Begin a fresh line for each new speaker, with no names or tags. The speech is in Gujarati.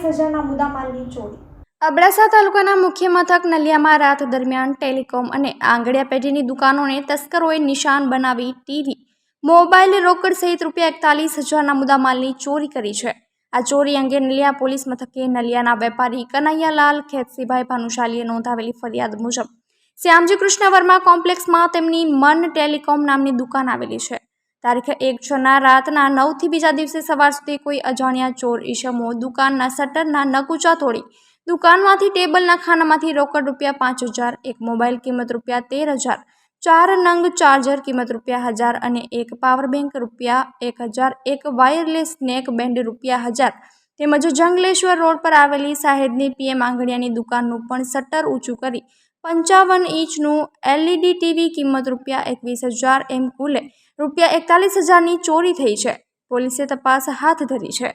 હજારના મુદ્દામાલની ચોરી.
અબડાસા તાલુકાના મુખ્ય મથક નલિયામાં રાત દરમિયાન ટેલિકોમ અને આંગળિયા પેઢીની દુકાનોને તસ્કરોએ નિશાન બનાવી ટીવી, મોબાઈલ રોકડ સહિત રૂપિયા એકતાલીસ હજારના મુદ્દામાલની ચોરી કરી છે. આ ચોરી અંગે નલિયા પોલીસ મથકે નલિયાના વેપારી કનૈયાલાલ ખેતસીભાઈ ભાનુશાલીએ નોંધાવેલી ફરિયાદ મુજબ શ્યામજી કૃષ્ણ વર્મા કોમ્પ્લેક્સમાં તેમની મન ટેલિકોમ નામની દુકાન આવેલી છે. તારીખ એક છના રાતના નવથી બીજા દિવસે સવાર સુધી કોઈ અજાણ્યા ચોર, ઈસમો, દુકાનના શટરના નકુચા તોડી દુકાનમાંથી ટેબલના ખાનામાંથી રોકડ રૂપિયા પાંચ હજાર, એક મોબાઈલ કિંમત રૂપિયા તેર હજાર, ચાર નંગ ચાર્જર કિંમત રૂપિયા હજાર અને એક પાવર બેંક રૂપિયા એક હજાર, એક વાયરલેસ નેક બેન્ડ રૂપિયા હજાર. તેમજ જંગલેશ્વર રોડ પર આવેલી સાહેબની પીએમ આંગળીયાની દુકાનનું પણ શટર ઊંચું કરી પંચાવન ઇંચનું એલઈડી ટીવી કિંમત રૂપિયા એકવીસ હજાર એમ કુલે. રૂપિયા એકતાલીસ હજારની ચોરી થઈ છે. પોલીસે તપાસ હાથ ધરી છે.